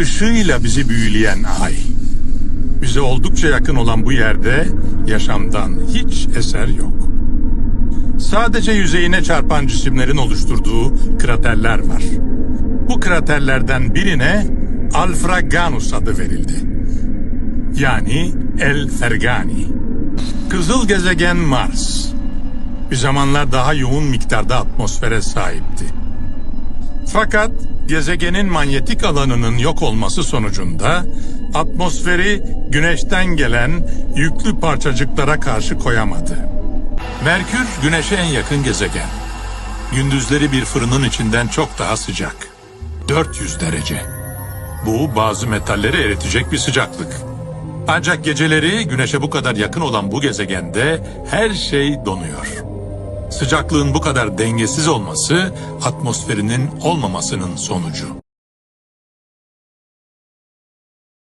Işığıyla bizi büyüleyen ay. Bize oldukça yakın olan bu yerde yaşamdan hiç eser yok. Sadece yüzeyine çarpan cisimlerin oluşturduğu kraterler var. Bu kraterlerden birine Alfraganus adı verildi. Yani El Fergani. Kızıl gezegen Mars. Bir zamanlar daha yoğun miktarda atmosfere sahipti. Fakat gezegenin manyetik alanının yok olması sonucunda atmosferi güneşten gelen yüklü parçacıklara karşı koyamadı. Merkür güneşe en yakın gezegen. Gündüzleri bir fırının içinden çok daha sıcak. 400 derece. Bu bazı metalleri eritecek bir sıcaklık. Ancak geceleri güneşe bu kadar yakın olan bu gezegende her şey donuyor. Sıcaklığın bu kadar dengesiz olması atmosferinin olmamasının sonucu.